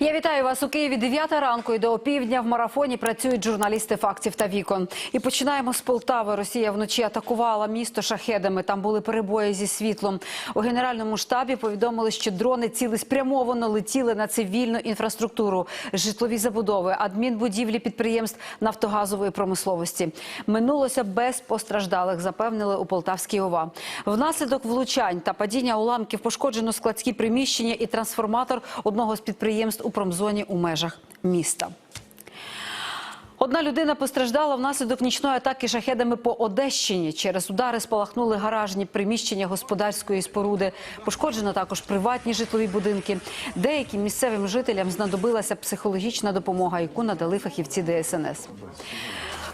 Я вітаю вас у Києві 9 ранку і до опівдня в марафоні працюють журналісти фактів та вікон. І починаємо з Полтави. Росія вночі атакувала місто шахедами. Там були перебої зі світлом. У генеральному штабі повідомили, що дрони цілеспрямовано летіли на цивільну інфраструктуру, житлові забудови, адмінбудівлі підприємств нафтогазової промисловості. Минулося без постраждалих, запевнили у Полтавській ОВА. Внаслідок влучань та падіння уламків пошкоджено складські приміщення і трансформатор одного з підприємств у промзоні у межах міста. Одна людина постраждала внаслідок нічної атаки шахедами по Одещині. Через удари спалахнули гаражні приміщення господарської споруди. Пошкоджено також приватні житлові будинки. Деяким місцевим жителям знадобилася психологічна допомога, яку надали фахівці ДСНС.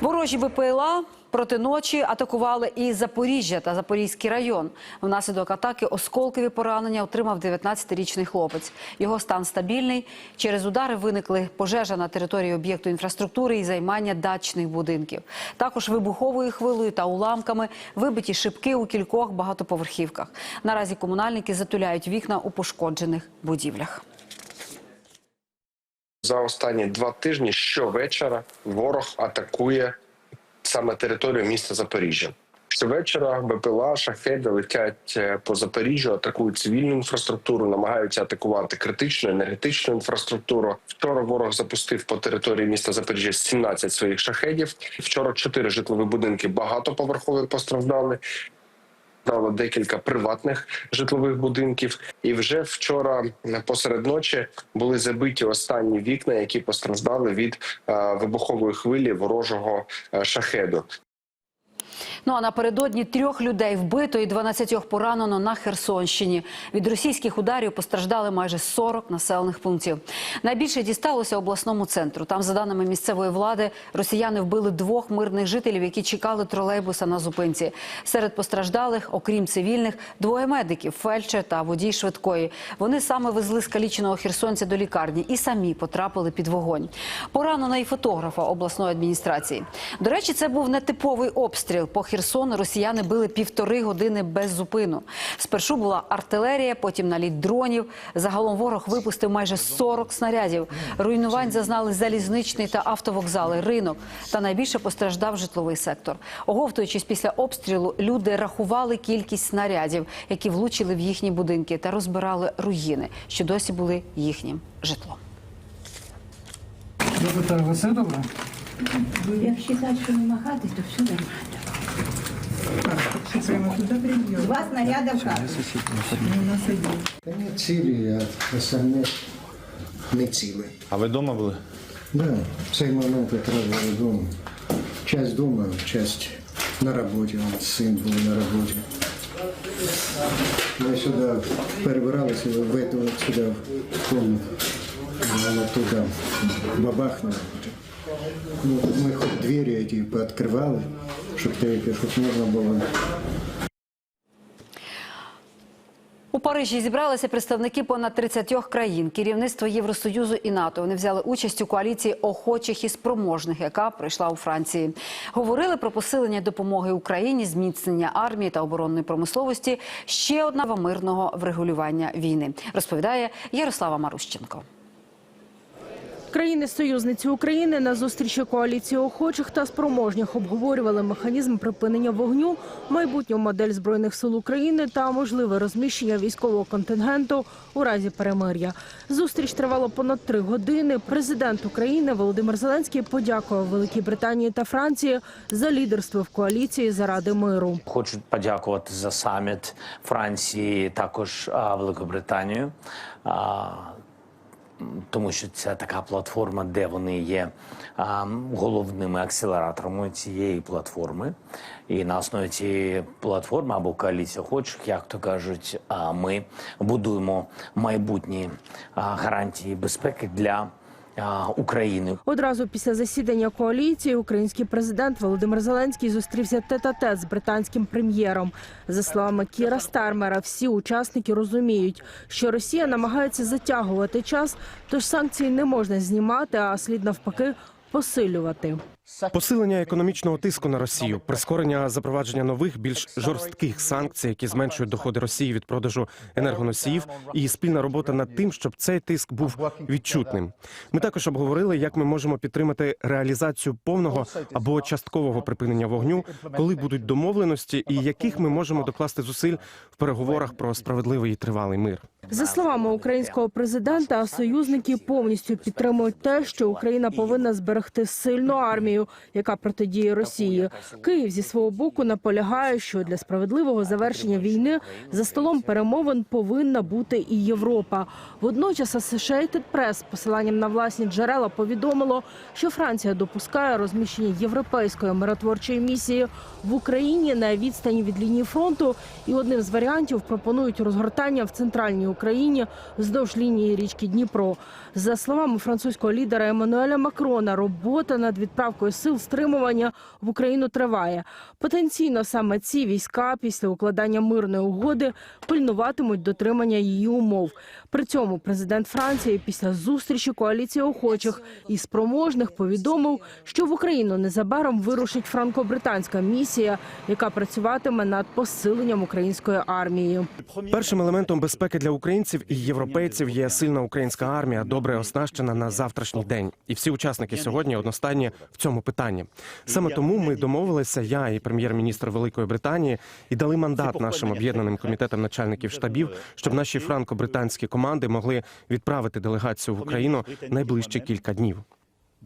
Ворожі БПЛА проти ночі атакували і Запоріжжя та Запорізький район. Внаслідок атаки осколкові поранення отримав 19-річний хлопець. Його стан стабільний. Через удари виникли пожежа на території об'єкту інфраструктури і займання дачних будинків. Також вибуховою хвилею та уламками вибиті шибки у кількох багатоповерхівках. Наразі комунальники затуляють вікна у пошкоджених будівлях. За останні два тижні щовечора ворог атакує саме територію міста Запоріжжя. Щовечора БПЛА, шахеди летять е, по Запоріжжю, атакують цивільну інфраструктуру, намагаються атакувати критичну енергетичну інфраструктуру. Вчора ворог запустив по території міста Запоріжжя 17 своїх шахедів. Вчора чотири житлові будинки багатоповерхові постраждали. Дало декілька приватних житлових будинків, і вже вчора посеред ночі були забиті останні вікна, які постраждали від е, вибухової хвилі ворожого е, шахеду. Ну а напередодні трьох людей вбито і 12 поранено на Херсонщині. Від російських ударів постраждали майже 40 населених пунктів. Найбільше дісталося обласному центру. Там, за даними місцевої влади, росіяни вбили двох мирних жителів, які чекали тролейбуса на зупинці. Серед постраждалих, окрім цивільних, двоє медиків, фельдшер та водій швидкої. Вони саме везли скаліченого херсонця до лікарні і самі потрапили під вогонь. Поранено і фотографа обласної адміністрації. До речі, це був нетиповий обстріл. По Херсону росіяни били півтори години без зупину. Спершу була артилерія, потім наліт дронів. Загалом ворог випустив майже 40 снарядів. Руйнувань зазнали залізничний та автовокзали, ринок. Та найбільше постраждав житловий сектор. Оговтуючись після обстрілу, люди рахували кількість снарядів, які влучили в їхні будинки, та розбирали руїни, що досі були їхнім житлом. Я питаю, все добре? Як вважати, що не махати, то все нормально. Два снаряда в хату. Та ні цілі, а остальне не ціле. А ви вдома були? Да, в цей момент були вдома. Часть вдома, часть на роботі. Он, син був на роботі. Ми сюди перебиралися в эту сюди в комнату. Воно туди бабахнуло. Ну, ми хоч двері эти пооткривали, те- щоб можна було У Парижі зібралися представники понад 30 країн, керівництво Євросоюзу і НАТО. Вони взяли участь у коаліції охочих і спроможних, яка пройшла у Франції. Говорили про посилення допомоги Україні, зміцнення армії та оборонної промисловості. Ще одна мирного врегулювання війни. Розповідає Ярослава Марущенко. Країни-союзниці України на зустрічі коаліції охочих та спроможних обговорювали механізм припинення вогню, майбутню модель збройних сил України та можливе розміщення військового контингенту у разі перемир'я. Зустріч тривала понад три години. Президент України Володимир Зеленський подякував Великій Британії та Франції за лідерство в коаліції заради миру. Хочу подякувати за саміт Франції, також Великобританію. Тому що це така платформа, де вони є а, головними акселераторами цієї платформи. І на основі цієї платформи або коаліція охочих, як то кажуть, а, ми будуємо майбутні гарантії безпеки для України. Одразу після засідання коаліції український президент Володимир Зеленський зустрівся тет-а-тет з британським прем'єром. За словами Кіра Стармера, всі учасники розуміють, що Росія намагається затягувати час, тож санкції не можна знімати, а слід навпаки посилювати. Посилення економічного тиску на Росію, прискорення запровадження нових більш жорстких санкцій, які зменшують доходи Росії від продажу енергоносіїв, і спільна робота над тим, щоб цей тиск був відчутним. Ми також обговорили, як ми можемо підтримати реалізацію повного або часткового припинення вогню, коли будуть домовленості, і яких ми можемо докласти зусиль в переговорах про справедливий і тривалий мир. За словами українського президента, союзники повністю підтримують те, що Україна повинна зберегти сильну армію, яка протидіє Росії. Київ зі свого боку наполягає, що для справедливого завершення війни за столом перемовин повинна бути і Європа. Водночас Associated Press з посиланням на власні джерела повідомило, що Франція допускає розміщення європейської миротворчої місії в Україні на відстані від лінії фронту. І одним з варіантів пропонують розгортання в центральній Україні вздовж лінії річки Дніпро. За словами французького лідера Еммануеля Макрона, робота над відправкою сил стримування в Україну триває. Потенційно саме ці війська після укладання мирної угоди пильнуватимуть дотримання її умов. При цьому президент Франції після зустрічі коаліції охочих і спроможних повідомив, що в Україну незабаром вирушить франко-британська місія, яка працюватиме над посиленням української армії. Першим елементом безпеки для українців і європейців є сильна українська армія, добре оснащена на завтрашній день. І всі учасники сьогодні одностайні в цьому питанні. Саме тому ми домовилися, я і прем'єр-міністр Великої Британії, і дали мандат нашим об'єднаним комітетам начальників штабів, щоб наші франко-британські команди могли відправити делегацію в Україну найближчі кілька днів.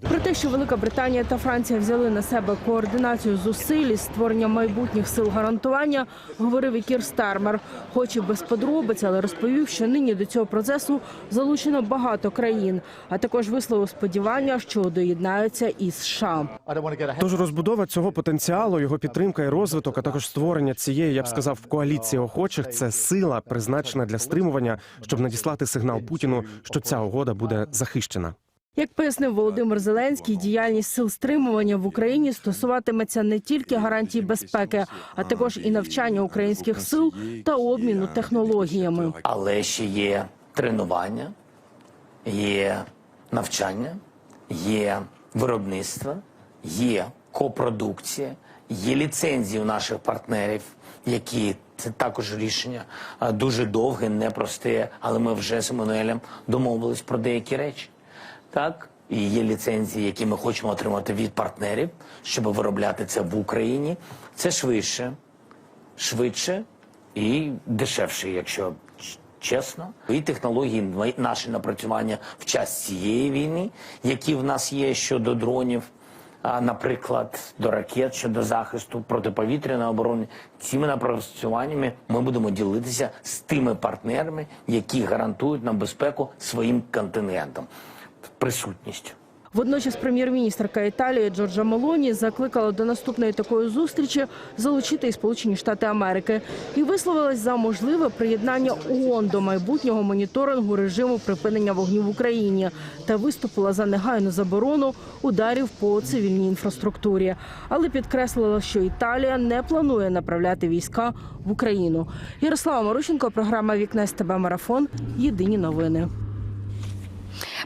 Про те, що Велика Британія та Франція взяли на себе координацію зусиль із створення майбутніх сил гарантування, говорив і Кір Стармер. Хоч і без подробиць, але розповів, що нині до цього процесу залучено багато країн, а також висловив сподівання, що доєднаються і США. Тож розбудова цього потенціалу, його підтримка і розвиток, а також створення цієї, я б сказав, коаліції охочих це сила, призначена для стримування, щоб надіслати сигнал Путіну, що ця угода буде захищена. Як пояснив Володимир Зеленський, діяльність сил стримування в Україні стосуватиметься не тільки гарантій безпеки, а також і навчання українських сил та обміну технологіями. Але ще є тренування, є навчання, є виробництво, є копродукція, є ліцензії у наших партнерів, які це також рішення дуже довге, непросте, але ми вже з Еммануелем домовились про деякі речі. Так, і є ліцензії, які ми хочемо отримати від партнерів, щоб виробляти це в Україні. Це швидше, швидше і дешевше, якщо чесно. І технології наші напрацювання в час цієї війни, які в нас є щодо дронів. А, наприклад, до ракет щодо захисту протиповітряної оборони, цими напрацюваннями ми будемо ділитися з тими партнерами, які гарантують нам безпеку своїм контингентом, присутністю. Водночас прем'єр-міністрка Італії Джорджа Мелоні закликала до наступної такої зустрічі залучити і Сполучені Штати Америки і висловилась за можливе приєднання ООН до майбутнього моніторингу режиму припинення вогню в Україні та виступила за негайну заборону ударів по цивільній інфраструктурі, але підкреслила, що Італія не планує направляти війська в Україну. Ярослава Марущенко, програма Вікна СТБ Марафон. Єдині новини.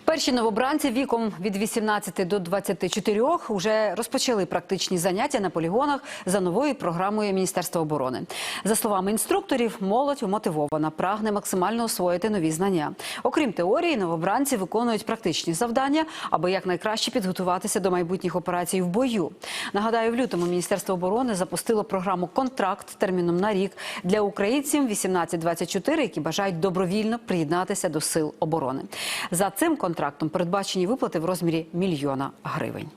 Перші новобранці віком від 18 до 24 вже розпочали практичні заняття на полігонах за новою програмою Міністерства оборони. За словами інструкторів, молодь мотивована, прагне максимально освоїти нові знання. Окрім теорії, новобранці виконують практичні завдання, аби якнайкраще підготуватися до майбутніх операцій в бою. Нагадаю, в лютому Міністерство оборони запустило програму Контракт терміном на рік для українців 18-24, які бажають добровільно приєднатися до сил оборони. За цим контрактом передбачені виплати в розмірі мільйона гривень.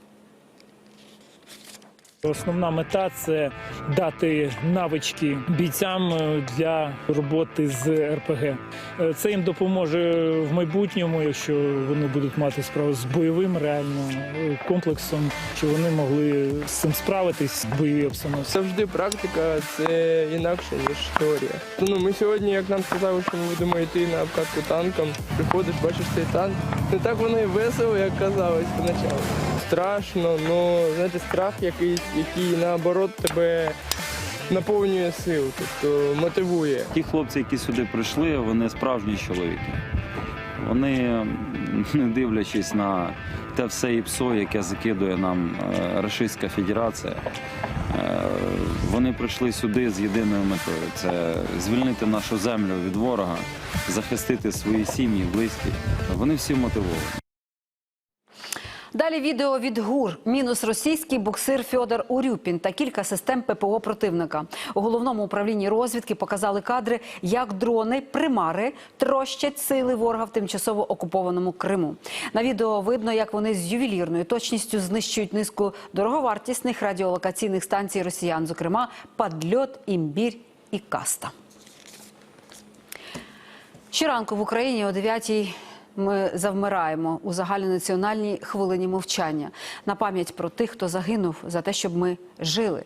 Основна мета це дати навички бійцям е, для роботи з РПГ. Е, Це їм допоможе в майбутньому, якщо вони будуть мати справу з бойовим реально е, комплексом, що вони могли з цим справитись в бойовій обстановці. Завжди практика це інакше, ніж теорія. Ну, ми сьогодні, як нам сказали, що ми будемо йти на обкатку танком, приходиш, бачиш цей танк. Не так воно і весело, як казалось спочатку. Страшно, ну знаєте, страх якийсь, який наоборот тебе наповнює сил, тобто мотивує. Ті хлопці, які сюди прийшли, вони справжні чоловіки. Вони, не дивлячись на те все ІПСО, яке закидує нам е, Російська Федерація, е, вони прийшли сюди з єдиною метою це звільнити нашу землю від ворога, захистити свої сім'ї, близьких. Вони всі мотивовані. Далі відео від ГУР. Мінус російський боксир Фьодор Урюпін та кілька систем ППО противника. У головному управлінні розвідки показали кадри, як дрони примари трощать сили ворога в тимчасово окупованому Криму. На відео видно, як вони з ювелірною точністю знищують низку дороговартісних радіолокаційних станцій росіян, зокрема Падльот, Імбір і Каста. Щоранку в Україні о 9-й ми завмираємо у загальнонаціональній хвилині мовчання на пам'ять про тих, хто загинув за те, щоб ми жили.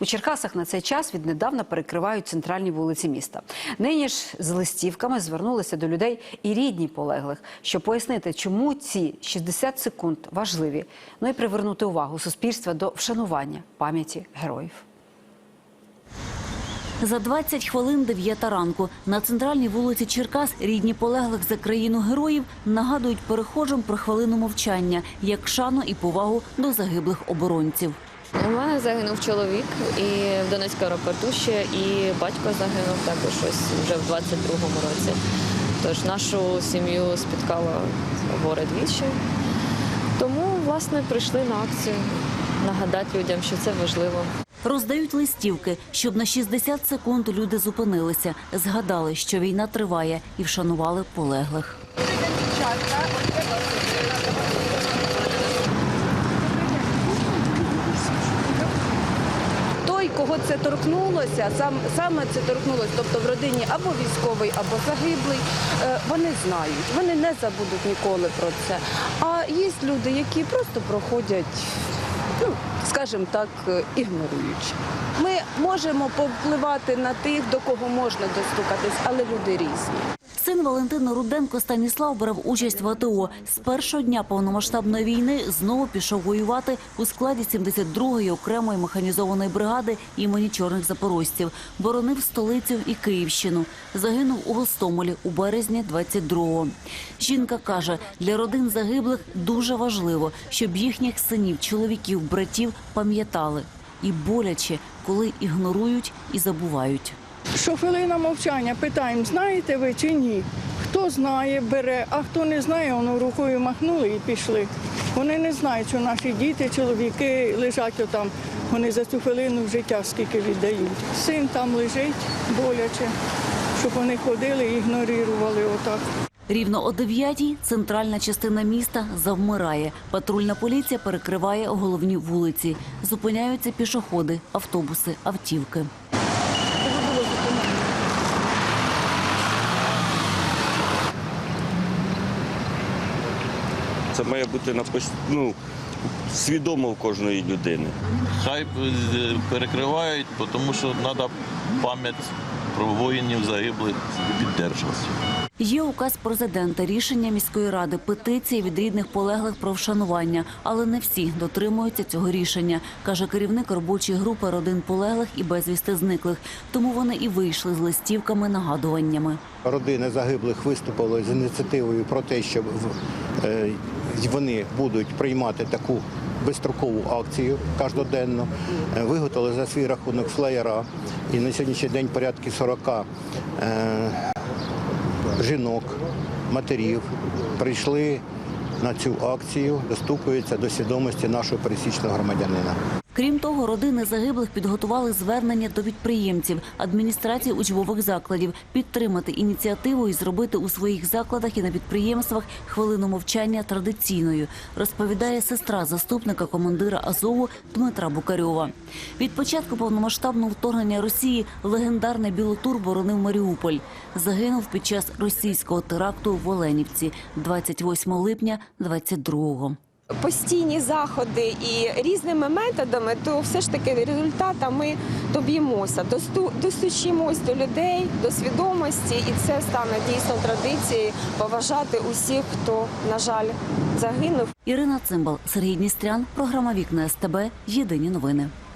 У Черкасах на цей час віднедавна перекривають центральні вулиці міста. Нині ж з листівками звернулися до людей і рідні полеглих, щоб пояснити, чому ці 60 секунд важливі, ну і привернути увагу суспільства до вшанування пам'яті героїв. За 20 хвилин 9 ранку на центральній вулиці Черкас рідні полеглих за країну героїв нагадують перехожим про хвилину мовчання як шану і повагу до загиблих оборонців. У мене загинув чоловік і в Донецькому аеропорту ще, і батько загинув також ось вже в 22-му році. Тож нашу сім'ю спіткало горе двічі. Тому, власне, прийшли на акцію нагадати людям, що це важливо. Роздають листівки, щоб на 60 секунд люди зупинилися, згадали, що війна триває, і вшанували полеглих. той, кого це торкнулося, сам саме це торкнулося, тобто в родині або військовий, або загиблий, е, вони знають, вони не забудуть ніколи про це. А є люди, які просто проходять, ну скажімо так, е, ігноруючи. Ми можемо повпливати на тих, до кого можна достукатись, але люди різні. Син Валентина Руденко Станіслав брав участь в АТО. З першого дня повномасштабної війни знову пішов воювати у складі 72-ї окремої механізованої бригади імені чорних запорожців. Боронив столицю і Київщину. Загинув у Гостомелі у березні 22-го. Жінка каже, для родин загиблих дуже важливо, щоб їхніх синів, чоловіків, братів пам'ятали. І боляче, коли ігнорують і забувають. Що хвилина мовчання, питаємо, знаєте ви чи ні? Хто знає, бере, а хто не знає, воно рукою махнули і пішли. Вони не знають, що наші діти, чоловіки лежать отам. Вони за цю хвилину життя скільки віддають. Син там лежить боляче, щоб вони ходили і ігнорували отак. Рівно о 9-й центральна частина міста завмирає. Патрульна поліція перекриває головні вулиці. Зупиняються пішоходи, автобуси, автівки. Має бути на ну, свідомо в кожної людини. Хай е, перекривають, тому що треба пам'ять про воїнів загиблих підтримувати. Є указ президента, рішення міської ради, петиції від рідних полеглих про вшанування, але не всі дотримуються цього рішення, каже керівник робочої групи родин полеглих і безвісти зниклих. Тому вони і вийшли з листівками, нагадуваннями. Родини загиблих виступили з ініціативою про те, що е, вони будуть приймати таку безстрокову акцію кожноденно. Е, Виготовили за свій рахунок флеєра. І на сьогоднішній день порядки 40 е, жінок, матерів прийшли на цю акцію, достукуються до свідомості нашого пересічного громадянина. Крім того, родини загиблих підготували звернення до підприємців, адміністрації учбових закладів підтримати ініціативу і зробити у своїх закладах і на підприємствах хвилину мовчання традиційною, розповідає сестра заступника командира Азову Дмитра Букарьова. Від початку повномасштабного вторгнення Росії легендарний білотур боронив Маріуполь. Загинув під час російського теракту в Оленівці 28 липня 22-го. Постійні заходи і різними методами, то все ж таки результата ми доб'ємося, досту- достучимось до людей, до свідомості, і це стане дійсно традицією поважати усіх, хто, на жаль, загинув. Ірина Цимбал, Сергій Дністрян, програма Вікна СТБ. Єдині новини.